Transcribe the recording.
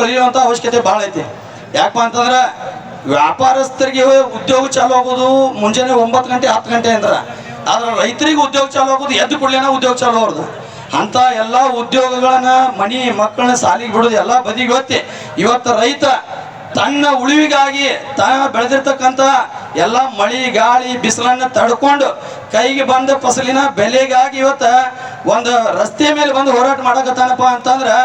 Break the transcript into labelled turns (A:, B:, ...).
A: ಕಲಿಯುವಂಥ ಅವಶ್ಯಕತೆ ಭಾಳ ಐತಿ. ಯಾಕಪ್ಪ ಅಂತಂದ್ರೆ ವ್ಯಾಪಾರಸ್ಥರಿಗೆ ಉದ್ಯೋಗ ಚಾಲು ಆಗೋದು ಮುಂಜಾನೆ ಒಂಬತ್ತು ಗಂಟೆ, ಹತ್ತು ಗಂಟೆ ಅಂದ್ರೆ. ಆದ್ರೆ ರೈತರಿಗೆ ಉದ್ಯೋಗ ಚಾಲು ಆಗೋದು ಎದ್ದು ಕೂಡಲೇನ ಉದ್ಯೋಗ ಚಾಲು ಅವ್ರದ್ದು ಅಂಥ ಎಲ್ಲ ಉದ್ಯೋಗಗಳನ್ನ ಮನೆ ಮಕ್ಕಳನ್ನ ಸಾಲಿಗೆ ಬಿಡೋದು ಎಲ್ಲ ಬದಿಗೆ ಗೊತ್ತಿ ಇವತ್ತು ರೈತ ತನ್ನ ಉಳಿವಿಗಾಗಿ ತಾನು ಬೆಳೆದಿರ್ತಕ್ಕಂಥ ಎಲ್ಲ ಮಳೆ, ಗಾಳಿ, ಬಿಸಿಲನ್ನು ತಡ್ಕೊಂಡು ಕೈಗೆ ಬಂದ ಫಸಲಿನ ಬೆಲೆಗಾಗಿ ಇವತ್ತು ಒಂದು ರಸ್ತೆ ಮೇಲೆ ಬಂದು ಹೋರಾಟ ಮಾಡಕತ್ತಾನಪ್ಪ ಅಂತಂದ್ರೆ